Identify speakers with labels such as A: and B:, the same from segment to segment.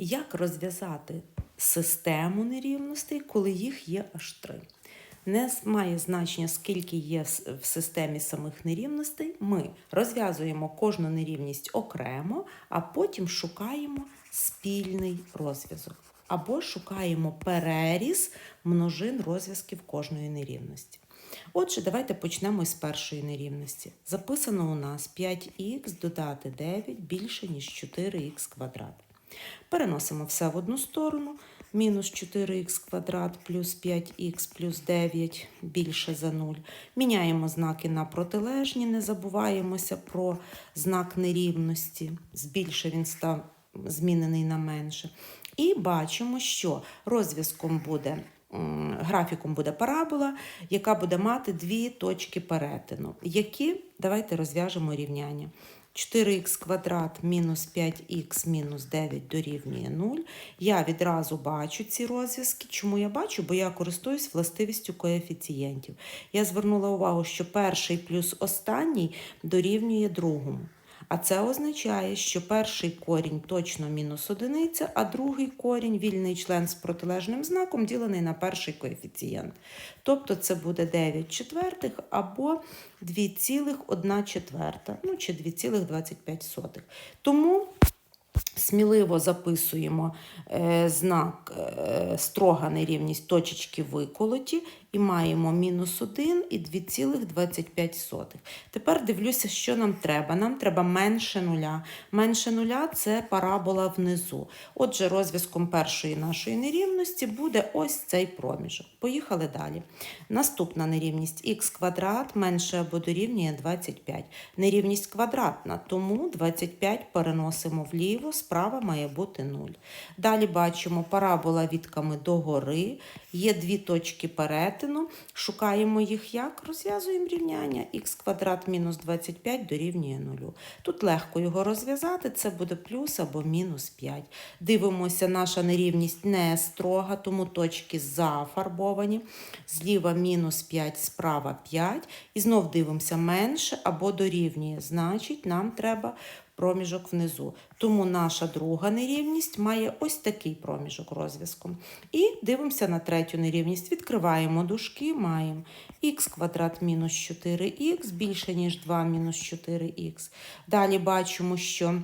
A: Як розв'язати систему нерівностей, коли їх є аж три? Не має значення, скільки є в системі самих нерівностей. Ми розв'язуємо кожну нерівність окремо, а потім шукаємо спільний розв'язок. Або шукаємо переріз множин розв'язків кожної нерівності. Отже, давайте почнемо з першої нерівності. Записано у нас 5х додати 9 більше, ніж 4х квадрат. Переносимо все в одну сторону. Мінус 4х квадрат плюс 5х плюс 9 більше за 0. Міняємо знаки на протилежні, не забуваємося про знак нерівності. Збільше він став змінений на менше. І бачимо, що розв'язком буде графіком буде парабола, яка буде мати дві точки перетину. Які давайте розв'яжемо рівняння. 4х квадрат мінус 5х мінус 9 дорівнює 0. Я відразу бачу ці розв'язки. Чому я бачу? Бо я користуюсь властивістю коефіцієнтів. Я звернула увагу, що перший плюс останній дорівнює другому. А це означає, що перший корінь точно мінус одиниця, а другий корінь вільний член з протилежним знаком ділений на перший коефіцієнт. Тобто це буде 9 четвертих або 2,1 четверта, ну чи 2,25. Тому сміливо записуємо е, знак е, строга нерівність точечки виколоті і маємо мінус 1 і 2,25. Тепер дивлюся, що нам треба. Нам треба менше нуля. Менше нуля це парабола внизу. Отже, розв'язком першої нашої нерівності буде ось цей проміжок. Поїхали далі. Наступна нерівність х квадрат менше або дорівнює 25. Нерівність квадратна, тому 25 переносимо вліво, справа має бути 0. Далі бачимо парабола вітками догори, є дві точки перетину, шукаємо їх як? Розв'язуємо рівняння х квадрат мінус 25 дорівнює 0. Тут легко його розв'язати, це буде плюс або мінус 5. Дивимося, наша нерівність не строга, тому точки зафарбовані. Зліва мінус 5, справа 5. І знов дивимося менше або дорівнює. Значить, нам треба проміжок внизу. Тому наша друга нерівність має ось такий проміжок розв'язком. І дивимося на третю нерівність. Відкриваємо дужки, маємо х квадрат мінус 4х більше, ніж 2 мінус 4х. Далі бачимо, що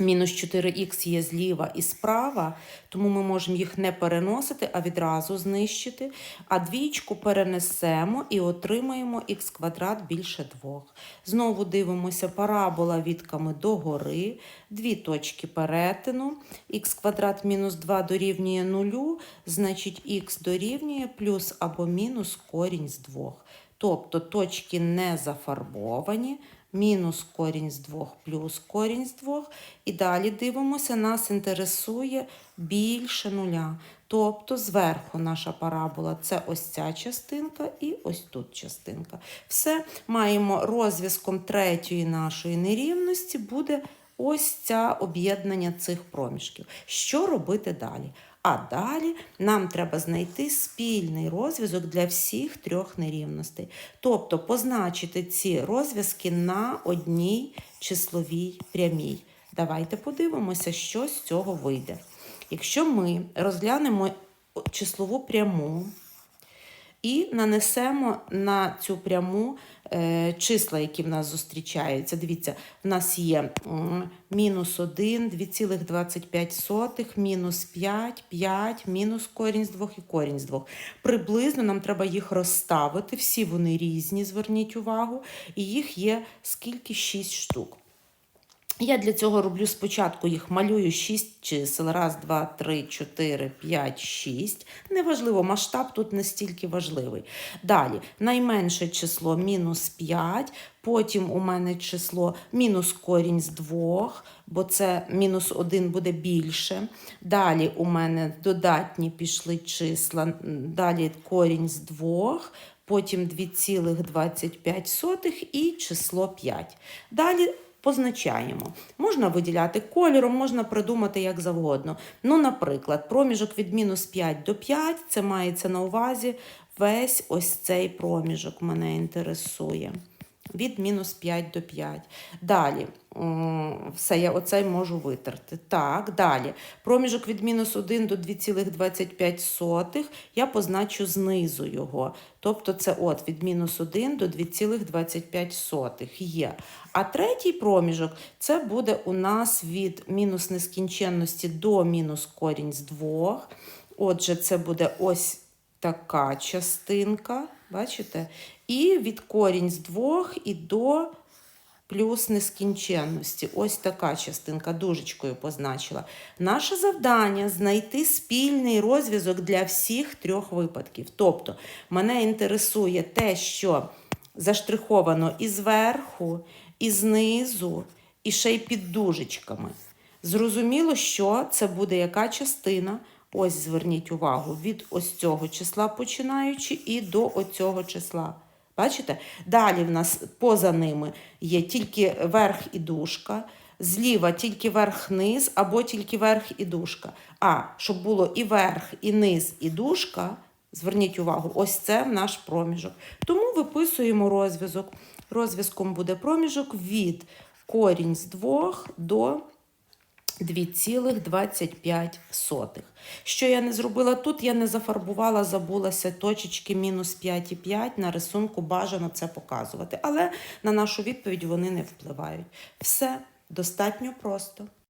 A: Мінус 4х є зліва і справа, тому ми можемо їх не переносити, а відразу знищити. А двічку перенесемо і отримаємо х квадрат більше 2. Знову дивимося парабола вітками догори, дві точки перетину. х квадрат мінус 2 дорівнює 0, значить х дорівнює плюс або мінус корінь з 2. Тобто точки не зафарбовані мінус корінь з 2 плюс корінь з 2. І далі дивимося, нас інтересує більше нуля. Тобто зверху наша парабола це ось ця частинка і ось тут частинка. Все маємо розв'язком третьої нашої нерівності буде ось ця об'єднання цих проміжків. Що робити далі? А далі нам треба знайти спільний розв'язок для всіх трьох нерівностей. Тобто позначити ці розв'язки на одній числовій прямій. Давайте подивимося, що з цього вийде. Якщо ми розглянемо числову пряму і нанесемо на цю пряму е, числа, які в нас зустрічаються. Дивіться, в нас є мінус 1, 2,25, мінус 5, 5, мінус корінь з 2 і корінь з 2. Приблизно нам треба їх розставити. Всі вони різні, зверніть увагу. І їх є скільки? 6 штук. Я для цього роблю спочатку їх малюю 6 чисел. Раз, два, три, чотири, п'ять, шість. Неважливо, масштаб тут не стільки важливий. Далі, найменше число мінус 5, потім у мене число мінус корінь з 2, бо це мінус 1 буде більше. Далі у мене додатні пішли числа, далі корінь з 2, потім 2,25 і число 5. Далі позначаємо. Можна виділяти кольором, можна придумати як завгодно. Ну, наприклад, проміжок від мінус 5 до 5, це мається на увазі весь ось цей проміжок мене інтересує. Від мінус 5 до 5. Далі, все, я оцей можу витерти. Так, далі. Проміжок від мінус 1 до 2,25 я позначу знизу його. Тобто це от від мінус 1 до 2,25 є. А третій проміжок це буде у нас від мінус нескінченності до мінус корінь з 2. Отже, це буде ось така частинка, бачите? І від корінь з 2 і до плюс нескінченності. Ось така частинка дужечкою позначила. Наше завдання знайти спільний розв'язок для всіх трьох випадків. Тобто, мене інтересує те, що заштриховано і зверху, і знизу, і ще й під дужечками. Зрозуміло, що це буде яка частина. Ось зверніть увагу, від ось цього числа починаючи і до оцього числа. Бачите? Далі в нас поза ними є тільки верх і дужка, зліва тільки верх-низ або тільки верх і дужка. А щоб було і верх, і низ, і дужка, зверніть увагу, ось це наш проміжок. Тому виписуємо розв'язок. Розв'язком буде проміжок від корінь з 2 до 2,25. Що я не зробила тут, я не зафарбувала, забулася точечки мінус 5,5. На рисунку бажано це показувати. Але на нашу відповідь вони не впливають. Все достатньо просто.